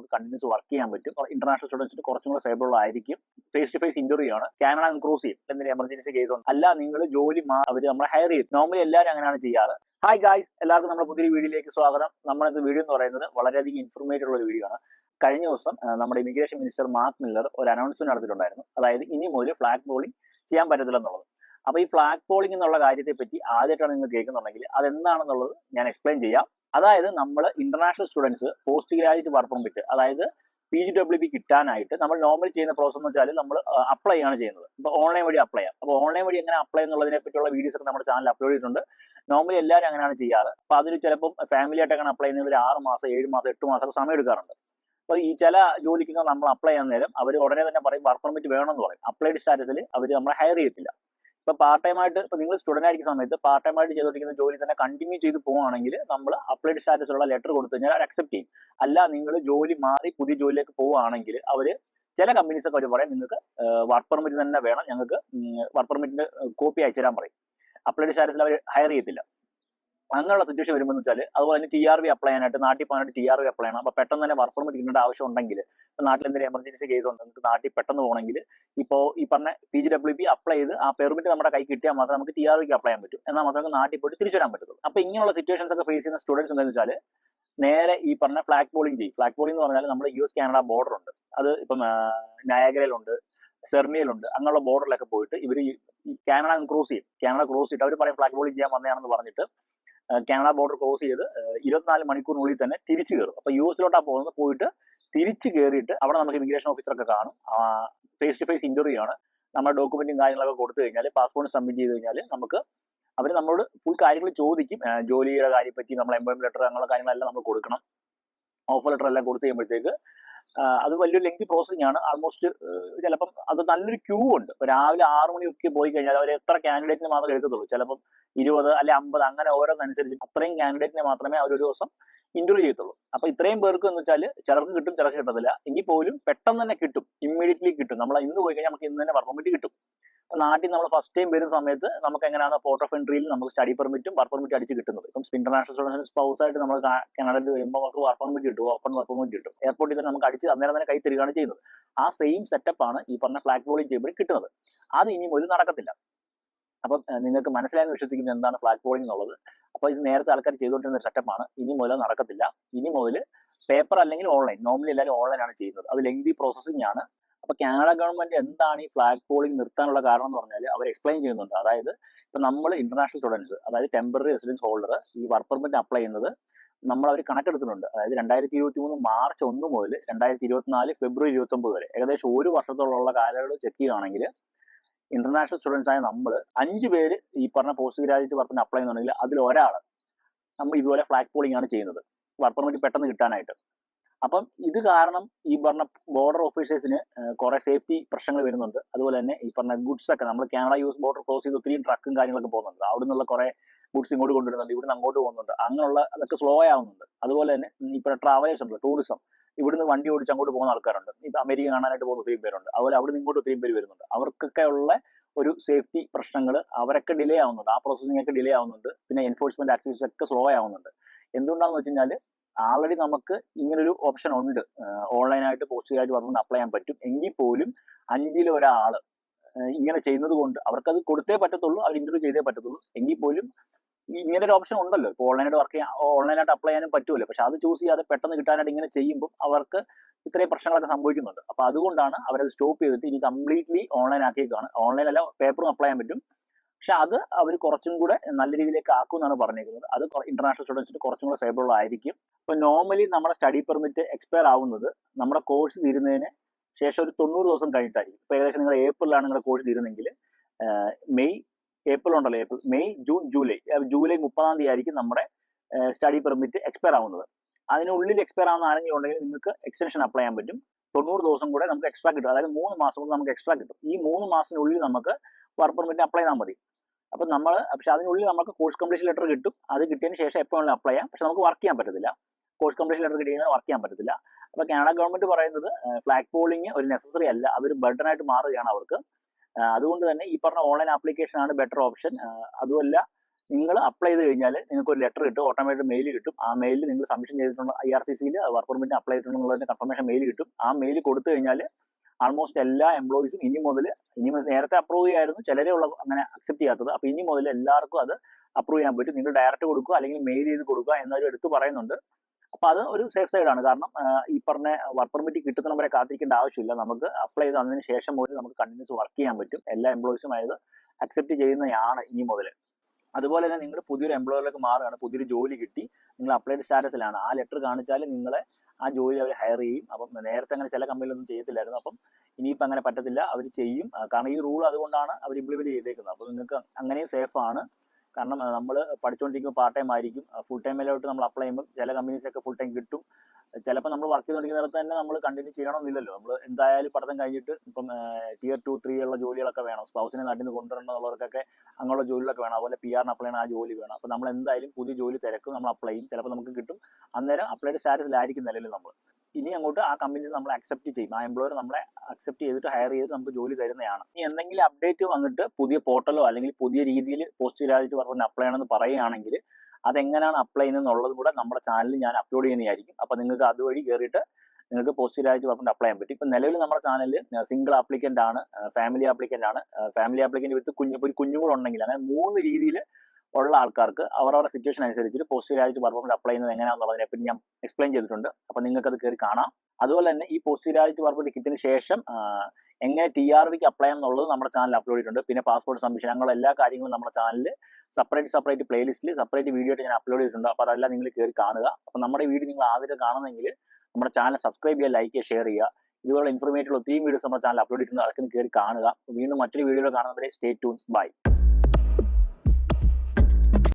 നമുക്ക് continuous work ചെയ്യാൻ പറ്റും. ഇന്റർനാഷണൽ സ്റ്റുഡൻസിന് കുറച്ചും കൂടെ ഫേവറബിൾ ആയിരിക്കും. ഫേസ് ടു ഫേസ് ഇന്റർവ്യൂ ആണ് കാനഡ ക്രോസ് ചെയ്യും. എന്തെങ്കിലും എമർജൻസി കേസ് ഉണ്ട് അല്ല നിങ്ങൾ ജോലി അവർ നമ്മളെ ഹയർ ചെയ്യും. നോർമലി എല്ലാവരും അങ്ങനെയാണ് ചെയ്യാറ്. ഹായ് ഗായ്സ് എല്ലാവർക്കും നമ്മുടെ പുതിയ വീഡിയോയിലേക്ക് സ്വാഗതം. നമ്മുടെ വീഡിയോ എന്ന് പറയുന്നത് വളരെയധികം ഇൻഫർമേറ്റീവ് ഉള്ള ഒരു വീഡിയോ ആണ്. കഴിഞ്ഞ ദിവസം നമ്മുടെ ഇമിഗ്രേഷൻ മിനിസ്റ്റർ മാർക്ക് മില്ലർ ഒരു അനൗൺസ്മെന്റ് നടത്തിയിട്ടുണ്ടായിരുന്നു. അതായത് ഇനി മുതൽ ഫ്ലാഗ് പോളിംഗ് ചെയ്യാൻ പറ്റത്തില്ല എന്നുള്ളത്. അപ്പൊ ഈ ഫ്ലാഗ് പോളിംഗ് എന്നുള്ള കാര്യത്തെ പറ്റി ആദ്യമായിട്ടാണ് നിങ്ങൾ കേൾക്കുന്നുണ്ടെങ്കിൽ അതെന്താണെന്നുള്ളത് ഞാൻ എക്സ്പ്ലെയിൻ ചെയ്യാം. അതായത് നമ്മൾ international students post graduate work permit അതായത് പി ജി ഡബ്ല്യു ബി കിട്ടാനായിട്ട് നമ്മൾ നോർമലി ചെയ്യുന്ന പ്രോസസ് എന്ന് വെച്ചാൽ നമ്മൾ അപ്ലൈ ആണ് ചെയ്യുന്നത്. അപ്പോൾ ഓൺലൈൻ വഴി അപ്ലൈ ചെയ്യാം. അപ്പോൾ ഓൺലൈൻ വഴി എങ്ങനെ അപ്ലൈ എന്നുള്ളതിനെ പറ്റിയുള്ള വീഡിയോസ് ഒക്കെ നമ്മുടെ ചാനൽ അപ്ലോഡ് ചെയ്തിട്ടുണ്ട്. നോർമലി എല്ലാവരും അങ്ങനെയാണ് ചെയ്യാറ്. അപ്പോൾ അതിൽ ചിലപ്പം ഫാമിലി ആയിട്ടൊക്കെ അപ്ലൈ ചെയ്യുന്നവർ ആറ് മാസം ഏഴ് മാസം എട്ട് മാസം സമയം എടുക്കാറുണ്ട്. അപ്പോൾ ഈ ചില ജോലിക്കൊക്കെ നമ്മൾ അപ്ലൈ ചെയ്യുന്ന നേരം അവർ ഉടനെ തന്നെ പറയും വർക്ക് പെർമിറ്റ് വേണമെന്ന് പറയും. അപ്ലൈഡ് സ്റ്റാറ്റസിൽ അവർ നമ്മളെ ഹയർ ചെയ്യത്തില്ല. ഇപ്പൊ പാർട്ട് ടൈം ആയിട്ട് ഇപ്പൊ നിങ്ങൾ സ്റ്റുഡന്റ് ആയിരിക്കുന്ന സമയത്ത് പാർട്ട് ടൈം ആയിട്ട് ചെയ്തുകൊണ്ടിരിക്കുന്ന ജോലി തന്നെ കണ്ടിന്യൂ ചെയ്ത് പോവുകയാണെങ്കിൽ നമ്മൾ അപ്ലൈഡ് സ്റ്റാറ്റസിലുള്ള ലെറ്റർ കൊടുത്തു കഴിഞ്ഞാൽ അക്സെപ്റ്റ് ചെയ്യും. അല്ല നിങ്ങൾ ജോലി മാറി പുതിയ ജോലിയിലേക്ക് പോവുകയാണെങ്കിൽ അവർ ചില കമ്പനീസ് ഒക്കെ അവർ പറയും നിങ്ങൾക്ക് വർക്ക് പെർമിറ്റ് തന്നെ വേണം ഞങ്ങൾക്ക് വർക്ക് പെർമിറ്റിന്റെ കോപ്പി അയച്ചു തരാൻ പറയും. അപ്ലൈഡ് സ്റ്റാറ്റസിൽ അവർ ഹയർ ചെയ്യത്തില്ല. അങ്ങനെയുള്ള സിറ്റുവേഷൻ വരുമ്പോൾ വെച്ചാൽ അതുപോലെ തന്നെ ടി ആർ വി അപ്ലൈ ചെയ്യാനായിട്ട് നാട്ടിൽ പോകാനായിട്ട് ടി ആർ വി അപ്ലൈ ചെയ്യണം. അപ്പോൾ പെട്ടെന്ന് തന്നെ വർക്ക് പെർമിറ്റ് കിട്ടേണ്ട ആവശ്യം ഉണ്ടെങ്കിൽ നാട്ടിൽ എന്തെങ്കിലും എമർജൻസി കേസ് ഉണ്ട് നമുക്ക് നാട്ടിൽ പെട്ടെന്ന് പോകണമെങ്കിൽ ഇപ്പോ ഈ പറഞ്ഞ P G W P apply ചെയ്ത് ആ പെർമിറ്റ് നമ്മുടെ കൈ കിട്ടിയാൽ മാത്രമേ നമുക്ക് ടി ആർ വിക്ക് അപ്ലൈ ചെയ്യാൻ പറ്റും. എന്നാൽ മാത്രമേ നാട്ടിൽ പോയിട്ട് തിരിച്ചു വരാൻ പറ്റുള്ളൂ അപ്പോൾ ഇങ്ങനെയുള്ള സിറ്റുവേഷൻസ് ഒക്കെ ഫേസ് ചെയ്യുന്ന സ്റ്റുഡൻസ് എന്താണെന്ന് വെച്ചാൽ നേരെ ഈ പറഞ്ഞ ഫ്ലാഗ് പോളിംഗ് ചെയ്യും. ഫ്ലാഗ് പോളിംഗ് എന്ന് പറഞ്ഞാൽ നമ്മുടെ യു എസ് കാനഡ ബോർഡർ ഉണ്ട്. അത് ഇപ്പം നയാഗ്രയിലുണ്ട് സെർമിയയിലുണ്ട് അങ്ങനെയുള്ള ബോർഡറിലൊക്കെ പോയിട്ട് ഇവർ കാനഡ ക്രോസ് ചെയ്യും. കാനഡ ക്രോസ് ചെയ്തിട്ട് അവർ പറയും ഫ്ലാഗ് പോളിംഗ് ചെയ്യാൻ വന്നതാണെന്ന് പറഞ്ഞിട്ട് കാനഡ ബോർഡർ ക്രോസ് ചെയ്ത് ഇരുപത്തിനാല് മണിക്കൂറിനുള്ളിൽ തന്നെ തിരിച്ചു കയറും. അപ്പൊ യു എസിലോട്ടാ പോകുന്നത്. പോയിട്ട് തിരിച്ചു കയറിയിട്ട് അവിടെ നമുക്ക് ഇമിഗ്രേഷൻ ഓഫീസറൊക്കെ കാണും. ഫേസ് ടു ഫേസ് ഇന്റർവ്യൂ ആണ്. നമ്മുടെ ഡോക്യുമെന്റും കാര്യങ്ങളൊക്കെ കൊടുത്തു കഴിഞ്ഞാൽ പാസ്പോർട്ട് സബ്മിറ്റ് ചെയ്ത് കഴിഞ്ഞാൽ നമുക്ക് അവർ നമ്മളോട് ഫുൾ കാര്യങ്ങൾ ചോദിക്കും. ജോലിയുടെ കാര്യം പറ്റി നമ്മൾ എംപ്ലോയ്മെന്റ് ലെറ്റർ അങ്ങനെയുള്ള കാര്യങ്ങളെല്ലാം നമ്മൾ കൊടുക്കണം. ഓഫർ ലെറ്റർ എല്ലാം കൊടുത്തു കഴിയുമ്പോഴത്തേക്ക് അത് വലിയൊരു ലെങ്തി പ്രോസസ്സിംഗ് ആണ്. ആൾമോസ്റ്റ് ചിലപ്പം അത് നല്ലൊരു ക്യൂ ഉണ്ട്. രാവിലെ മണി മണിയൊക്കെ പോയി കഴിഞ്ഞാൽ അവർ എത്ര കാൻഡിഡേറ്റിന് മാത്രമേ എടുക്കത്തുള്ളൂ. ചിലപ്പം ഇരുപത് അല്ലെ അമ്പത് അങ്ങനെ ഓരോന്നനുസരിച്ച് അത്രയും കാൻഡിഡേറ്റിനെ മാത്രമേ അവർ ഒരു ദിവസം ഇന്റർവ്യൂ ചെയ്യത്തുള്ളൂ. അപ്പൊ ഇത്രയും പേർക്ക് എന്ന് വെച്ചാൽ ചിലർക്ക് കിട്ടും ചിലർക്ക് കിട്ടത്തില്ല. എങ്കിൽ പോലും പെട്ടെന്ന് തന്നെ കിട്ടും. ഇമ്മീഡിയറ്റ്ലി കിട്ടും. നമ്മൾ ഇന്ന് പോയി കഴിഞ്ഞാൽ നമുക്ക് ഇന്ന് തന്നെ വർക്ക് കിട്ടും. നാട്ടിൽ നമ്മൾ ഫസ്റ്റ് ടൈം വരുന്ന സമയത്ത് നമുക്ക് എങ്ങനെയാണ് പോർട്ട് ഓഫ് എൻട്രിയിൽ നമുക്ക് സ്റ്റഡി പെർമിറ്റും വർക്ക് പെർമിറ്റും അടിച്ച് കിട്ടുന്നത്. ഇപ്പം ഇന്റർനാഷണൽ സ്റ്റുഡൻസ് സ്പൗസ് ആയിട്ട് നമ്മൾ കാനഡയിൽ വരുമ്പോൾ നമുക്ക് വർക്ക് പെർമിറ്റ് കിട്ടും ഓപ്പൺ വർക്ക് പെർമിറ്റ് കിട്ടും. എയർപോർട്ടിൽ തന്നെ നമുക്ക് അടിച്ച് അന്നേരം തന്നെ കൈ തരികയാണ് ചെയ്യുന്നത്. ആ സെയിം സെറ്റപ്പ് ആണ് ഈ പറഞ്ഞ ഫ്ലാഗ് പോളിംഗ് ചെയ്യുമ്പോൾ കിട്ടുന്നത്. അത് ഇനി ഒരു നടക്കത്തില്ല. അപ്പൊ നിങ്ങൾക്ക് മനസ്സിലായെന്ന് വിശ്വസിക്കുന്നത് എന്താണ് ഫ്ലാഗ് പോളിംഗ് എന്നുള്ളത്. അപ്പൊ ഇത് നേരത്തെ ആൾക്കാർ ചെയ്തുകൊണ്ടിരുന്ന ഒരു സെറ്റപ്പാണ് ഇനി മുതൽ നടക്കത്തില്ല. ഇനി മുതൽ പേപ്പർ അല്ലെങ്കിൽ ഓൺലൈൻ നോർമലി എല്ലാവരും ഓൺലൈൻ ആണ് ചെയ്യുന്നത്. അത് ലെങ്തി പ്രോസസ്സിംഗ് ആണ്. അപ്പൊ കാനഡ ഗവൺമെന്റ് എന്താണ് ഈ ഫ്ലാഗ് പോളിംഗ് നിർത്താനുള്ള കാരണം എന്ന് പറഞ്ഞാൽ അവർ എക്സ്പ്ലെയിൻ ചെയ്യുന്നുണ്ട്. അതായത് ഇപ്പൊ നമ്മൾ ഇന്റർനാഷണൽ സ്റ്റുഡൻസ് അതായത് ടെമ്പററി റെസിഡൻസ് ഹോൾഡർ ഈ വർക്ക് പെർമിറ്റ് അപ്ലൈ ചെയ്യുന്നത് നമ്മൾ അവർ കണക്കെടുത്തിട്ടുണ്ട്. അതായത് രണ്ടായിരത്തി ഇരുപത്തി മൂന്ന് മാർച്ച് ഒന്ന് മുതൽ രണ്ടായിരത്തി ഇരുപത്തിനാല് ഫെബ്രുവരി ഇരുപത്തി ഒമ്പത് വരെ ഏകദേശം ഒരു വർഷത്തോളമുള്ള കാലയളവ് ചെക്ക് ചെയ്യുകയാണെങ്കിൽ ഇന്റർനാഷണൽ സ്റ്റുഡൻസ് ആയ നമ്മൾ അഞ്ച് പേര് ഈ പറഞ്ഞ പോസ്റ്റ് ഗ്രാജുവേറ്റ് വർക്കിന് അപ്ലൈ ചെയ്യുന്നുണ്ടെങ്കിൽ അതിൽ ഒരാൾ നമ്മൾ ഇതുപോലെ ഫ്ലാഗ് പോളിംഗ് ആണ് ചെയ്യുന്നത്. വർക്ക് പെർമിറ്റ് പെട്ടെന്ന് കിട്ടാനായിട്ട്. അപ്പം ഇത് കാരണം ഈ പറഞ്ഞ ബോർഡർ ഓഫീസേഴ്സിന് കുറെ സേഫ്റ്റി പ്രശ്നങ്ങൾ വരുന്നുണ്ട്. അതുപോലെ തന്നെ ഈ പറഞ്ഞ ഗുഡ്സ് ഒക്കെ നമ്മൾ കാനഡ യൂസ് ബോർഡർ ക്രോസ് ചെയ്ത് ഒത്തിരി ട്രക്കും കാര്യങ്ങളൊക്കെ പോകുന്നുണ്ട്. അവിടെ നിന്നുള്ള കുറെ ഗുഡ്സ് ഇങ്ങോട്ട് കൊണ്ടുവരുന്നുണ്ട് ഇവിടുന്ന് അങ്ങോട്ട് പോകുന്നുണ്ട്. അങ്ങനെയുള്ള അതൊക്കെ സ്ലോ ആവുന്നുണ്ട്. അതുപോലെ തന്നെ ഇപ്പോൾ ട്രാവലേഴ്സ് ഉണ്ട് ടൂറിസം ഇവിടുന്ന് വണ്ടി ഓടിച്ച് അങ്ങോട്ട് പോകുന്ന ആൾക്കാരുണ്ട്. ഇപ്പം അമേരിക്ക കാണാനായിട്ട് പോകുന്ന ഒത്തിരി പേരുണ്ട്. അതുപോലെ അവിടെ നിന്ന് ഇങ്ങോട്ട് ഒത്തിരി പേര് വരുന്നുണ്ട്. അവർക്കൊക്കെ ഉള്ള ഒരു സേഫ്റ്റി പ്രശ്നങ്ങൾ അവരൊക്കെ ഡിലേ ആവുന്നുണ്ട്. ആ പ്രോസസ്സിംഗ് ഒക്കെ ഡിലേ ആവുന്നുണ്ട്. പിന്നെ എൻഫോഴ്സ്മെന്റ് ആക്ടിവിറ്റീസ് ഒക്കെ സ്ലോ ആവുന്നുണ്ട്. എന്തുകൊണ്ടാണെന്ന് വെച്ച് കഴിഞ്ഞാൽ ആൾറെഡി നമുക്ക് ഇങ്ങനൊരു ഓപ്ഷൻ ഉണ്ട്. ഓൺലൈനായിട്ട് പോസ്റ്റുകളായിട്ട് വന്നു അപ്ലൈ ചെയ്യാൻ പറ്റും. എങ്കിൽ പോലും അഞ്ചിൽ ഒരാൾ ഇങ്ങനെ ചെയ്യുന്നത് കൊണ്ട് അവർക്കത് കൊടുത്തേ പറ്റത്തുള്ളൂ അവർ ഇന്റർവ്യൂ ചെയ്തേ പറ്റത്തുള്ളൂ. എങ്കിൽ പോലും ഇങ്ങനെ ഒരു ഓപ്ഷൻ ഉണ്ടല്ലോ. ഇപ്പോൾ ഓൺലൈനായിട്ട് വർക്ക് ചെയ്യാൻ ഓൺലൈനായിട്ട് അപ്ലൈ ചെയ്യാനും പറ്റുമല്ലോ. പക്ഷെ അത് ചൂസ് ചെയ്യാതെ പെട്ടെന്ന് കിട്ടാനായിട്ട് ഇങ്ങനെ ചെയ്യുമ്പോൾ അവർക്ക് ഇത്രയും പ്രശ്നങ്ങളൊക്കെ സംഭവിക്കുന്നുണ്ട്. അപ്പോൾ അതുകൊണ്ടാണ് അവരത് സ്റ്റോപ്പ് ചെയ്തിട്ട് ഇനി കംപ്ലീറ്റ്ലി ഓൺലൈൻ ആക്കിയേക്കാണ് ഓൺലൈൻ അല്ല പേപ്പറും അപ്ലൈ ചെയ്യാൻ പറ്റും. പക്ഷെ അത് അവർ കുറച്ചും കൂടെ നല്ല രീതിയിലേക്ക് ആക്കും എന്നാണ് പറഞ്ഞിരിക്കുന്നത്. അത് ഇന്റർനാഷണൽ സ്റ്റുഡൻസിന് കുറച്ചും കൂടെ ഫേവറബിൾ ആയിരിക്കും. ഇപ്പൊ നോർമലി നമ്മുടെ സ്റ്റഡി പെർമിറ്റ് എക്സ്പയർ ആവുന്നത് നമ്മുടെ കോഴ്സ് തീരുന്നതിന് ശേഷം ഒരു തൊണ്ണൂറ് ദിവസം കഴിഞ്ഞിട്ടായിരിക്കും. ഇപ്പൊ ഏകദേശം നിങ്ങൾ ഏപ്രിലാണ് നിങ്ങളുടെ കോഴ്സ് തീരുന്നെങ്കിൽ മെയ് ഏപ്രിൽ ഉണ്ടല്ലോ April May June July July മുപ്പതാം തീയതി ആയിരിക്കും നമ്മുടെ സ്റ്റഡി പെർമിറ്റ് എക്സ്പയർ ആവുന്നത്. അതിനുള്ളിൽ എക്സ്പയർ ആവുന്ന ആരെങ്കിലും ഉണ്ടെങ്കിൽ നിങ്ങൾക്ക് എക്സ്റ്റൻഷൻ അപ്ലൈ ചെയ്യാൻ പറ്റും. തൊണ്ണൂറ് ദിവസം കൂടെ നമുക്ക് എക്സ്ട്രാ കിട്ടും. അതായത് മൂന്ന് മാസം കൂടെ നമുക്ക് എക്സ്ട്രാ കിട്ടും. ഈ മൂന്ന് മാസത്തിനുള്ളിൽ നമുക്ക് വർക്ക് പെർമിറ്റ് അപ്ലൈ ചെയ്താൽ മതി. അപ്പൊ നമ്മൾ പക്ഷെ അതിനുള്ളിൽ നമുക്ക് കോഴ്സ് കംപ്ലീഷൻ ലെറ്റർ കിട്ടും. അത് കിട്ടിയതിന് ശേഷം എപ്പോൾ വേണമെങ്കിലും അപ്ലൈ ചെയ്യാം. പക്ഷെ നമുക്ക് വർക്ക് ചെയ്യാൻ പറ്റത്തില്ല. കോഴ്സ് കംപ്ലീഷൻ ലെറ്റർ കിട്ടിയാൽ വർക്ക് ചെയ്യാൻ പറ്റത്തില്ല. അപ്പൊ കാനഡ ഗവൺമെന്റ് പറയുന്നത് ഫ്ലാഗ് പോളിംഗ് ഒരു നെസസറി അല്ല. അതൊരു ബർഡൻ ആയിട്ട് മാറുകയാണ് അവർക്ക്. അതുകൊണ്ട് തന്നെ ഈ പറഞ്ഞ ഓൺലൈൻ ആപ്ലിക്കേഷൻ ആണ് ബെറ്റർ ഓപ്ഷൻ അതുമല്ല നിങ്ങൾ അപ്ലൈ ചെയ്ത് കഴിഞ്ഞാൽ നിങ്ങൾക്ക് ഒരു ലെറ്റർ കിട്ടും. ഓട്ടോമാറ്റിക് മെയിൽ കിട്ടും. ആ മെയിലിൽ നിങ്ങൾ സബ്മിഷൻ ചെയ്തിട്ടുണ്ട് ഐ ആർ സി സിയിൽ വർക്ക് പെർമിറ്റ് അപ്ലൈ ചെയ്തിട്ടുണ്ടെന്നുള്ളതിന്റെ കൺഫർമേഷൻ മെയിൽ കിട്ടും. ആ മെയിൽ കൊടുത്തു കഴിഞ്ഞാൽ ആൾമോസ്റ്റ് എല്ലാ എംപ്ലോയീസും ഇനി മുതൽ ഇനി നേരത്തെ അപ്രൂവ് ചെയ്യായിരുന്നു ചിലരെ ഉള്ള അങ്ങനെ അക്സെപ്റ്റ് ചെയ്യാത്തത്. അപ്പൊ ഇനി മുതൽ എല്ലാവർക്കും അത് അപ്രൂവ് ചെയ്യാൻ പറ്റും. നിങ്ങൾ ഡയറക്റ്റ് കൊടുക്കുക അല്ലെങ്കിൽ മെയിൽ ചെയ്ത് കൊടുക്കുക എന്നൊരു എടുത്ത് പറയുന്നുണ്ട്. അപ്പൊ അത് ഒരു സേഫ് സൈഡ് ആണ്. കാരണം ഈ പറഞ്ഞ വർക്ക് പെർമിറ്റ് കിട്ടുന്ന വരെ കാത്തിരിക്കേണ്ട ആവശ്യമില്ല. നമുക്ക് അപ്ലൈ ചെയ്ത് അതിന് ശേഷം മുതൽ നമുക്ക് കണ്ടിന്യൂസ് വർക്ക് ചെയ്യാൻ പറ്റും. എല്ലാ എംപ്ലോയീസും ആയത് അക്സെപ്റ്റ് ചെയ്യുന്നതാണ് ഇനി മുതൽ. അതുപോലെ തന്നെ നിങ്ങൾ പുതിയൊരു എംപ്ലോയറിലേക്ക് മാറുകയാണ്. പുതിയൊരു ജോലി കിട്ടി. നിങ്ങൾ അപ്ലൈഡ് സ്റ്റാറ്റസിലാണ് ആ ലെറ്റർ കാണിച്ചാൽ നിങ്ങളെ ആ ജോലി അവർ ഹയർ ചെയ്യും. അപ്പം നേരത്തെ അങ്ങനെ ചില കമ്പനികളൊന്നും ചെയ്യത്തില്ലായിരുന്നു. അപ്പം ഇനിയിപ്പോൾ അങ്ങനെ പറ്റത്തില്ല. അവർ ചെയ്യും. കാരണം ഈ റൂൾ അതുകൊണ്ടാണ് അവർ ഇംപ്ലിമെന്റ് ചെയ്തേക്കുന്നത്. അപ്പോൾ നിങ്ങൾക്ക് അങ്ങനെയും ആണ്. കാരണം നമ്മൾ പഠിച്ചുകൊണ്ടിരിക്കുമ്പോൾ പാർട്ട് ടൈം ആയിരിക്കും. ഫുൾ ടൈമിലോട്ട് നമ്മൾ അപ്ലൈ ചെയ്യുമ്പോൾ ചില കമ്പനീസ് ഒക്കെ ഫുൾ ടൈം കിട്ടും. ചിലപ്പോൾ നമ്മൾ വർക്ക് ചെയ്തുകൊണ്ടിരിക്കുന്നിടത്ത് തന്നെ നമ്മൾ കണ്ടിന്യൂ ചെയ്യണമെന്നില്ലല്ലോ നമ്മൾ എന്തായാലും പഠനം കഴിഞ്ഞിട്ട് ഇപ്പം ടിയർ ടു ത്രീ ഉള്ള ജോലികളൊക്കെ വേണം. സ്പൗസിനെ നാട്ടിൽ നിന്ന് കൊണ്ടുവരണമെന്നുള്ളവർക്കൊക്കെ അങ്ങനെയുള്ള ജോലികളൊക്കെ വേണം. അതുപോലെ പി ആറിന് അപ്ലൈ ചെയ്യണം ആ ജോലി വേണം. അപ്പോൾ നമ്മൾ എന്തായാലും പുതിയ ജോലി തിരക്കും നമ്മൾ അപ്ലൈ ചെയ്യും. ചിലപ്പോൾ നമുക്ക് കിട്ടും. അന്നേരം അപ്ലൈഡ് സ്റ്റാറ്റസിലായിരിക്കും നിലവിൽ നമ്മൾ ഇനി അങ്ങോട്ട് ആ കമ്പനീസ് നമ്മൾ അക്സെപ്റ്റ് ചെയ്യും. ആ എംപ്ലോയർ നമ്മളെ അക്സെപ്റ്റ് ചെയ്തിട്ട് ഹയർ ചെയ്ത് നമുക്ക് ജോലി തരുന്നതാണ്. ഇനി എന്തെങ്കിലും അപ്ഡേറ്റ് വന്നിട്ട് പുതിയ പോർട്ടലോ അല്ലെങ്കിൽ പുതിയ രീതിയിൽ പോസ്റ്റ് ഗ്രാജുവേറ്റ് പറഞ്ഞ് അപ്ലൈ ചെയ്യണമെന്ന് പറയുകയാണെങ്കിൽ അതെങ്ങനെയാണ് അപ്ലൈ ചെയ്യുന്നത് കൂടെ നമ്മുടെ ചാനലിൽ ഞാൻ അപ്ലോഡ് ചെയ്യുന്നതായിരിക്കും. അപ്പോൾ നിങ്ങൾക്ക് അതുവഴി കയറിയിട്ട് നിങ്ങൾക്ക് പോസ്റ്റ് ഗ്രാജുവേറ്റ് പറഞ്ഞിട്ട് അപ്ലൈ ചെയ്യാൻ പറ്റും. ഇപ്പം നിലവിൽ നമ്മുടെ ചാനലിൽ സിംഗിൾ ആപ്ലിക്കന്റ് ആണ് ഫാമിലി ആപ്ലിക്കന്റ് ആണ്. ഫാമിലി ആപ്ലിക്കന്റ് വിത്ത് കുഞ്ഞു ഒരു കുഞ്ഞുകൂടെ ഉണ്ടെങ്കിൽ അങ്ങനെ മൂന്ന് രീതിയിൽ ഉള്ള ആൾക്കാർക്ക് അവരവരുടെ സിറ്റുവേഷൻ അനുസരിച്ചിട്ട് പോസ്റ്റ് ഗ്രാജുവേറ്റ് പെർഫോമൻസ് അപ്ലൈ ചെയ്യുന്നത് എങ്ങനെയാണെന്നുള്ളതിനെ പറ്റി ഞാൻ എക്സ്പ്ലെയിൻ ചെയ്തിട്ടുണ്ട്. അപ്പോൾ നിങ്ങൾക്ക് അത് കയറി കാണാം. അതുപോലെ തന്നെ ഈ പോസ്റ്റ് ഗ്രാജുവേറ്റ് പെർഫോമൻസ് കിട്ടിയതിന് ശേഷം എങ്ങനെ ടി ആർ വിക്ക് അപ്ലൈ എന്നുള്ളത് നമ്മുടെ ചാനൽ അപ്ലോഡ് ചെയ്തിട്ടുണ്ട്. പിന്നെ പാസ്പോർട്ട് സബ്മിഷൻ അങ്ങനെയുള്ള എല്ലാ കാര്യങ്ങളും നമ്മുടെ ചാനലിൽ സെപ്പറേറ്റ് സെപ്പറേറ്റ് പ്ലേലിസ്റ്റിൽ സെപ്പറേറ്റ് വീഡിയോ ആയിട്ട് ഞാൻ അപ്ലോഡ് ചെയ്തിട്ടുണ്ട്. അപ്പോൾ അതെല്ലാം നിങ്ങൾ കയറി കാണുക. അപ്പോൾ നമ്മുടെ വീഡിയോ നിങ്ങൾ ആദ്യം കാണുന്നെങ്കിൽ നമ്മുടെ ചാനൽ സബ്സ്ക്രൈബ് ചെയ്യുക ലൈക്ക് ചെയ്യുക ഷെയർ ചെയ്യുക. ഇതുപോലെ ഇൻഫർമേറ്റീവ് ഒത്തിരി വീഡിയോസ് നമ്മുടെ ചാനൽ അപ്ലോഡ് ചെയ്തിട്ടുണ്ട്. അതൊക്കെ കയറി കാണുക. വീണ്ടും മറ്റൊരു വീഡിയോയിൽ കാണുന്നവരെ സ്റ്റേ ട്യൂൺസ് ബൈ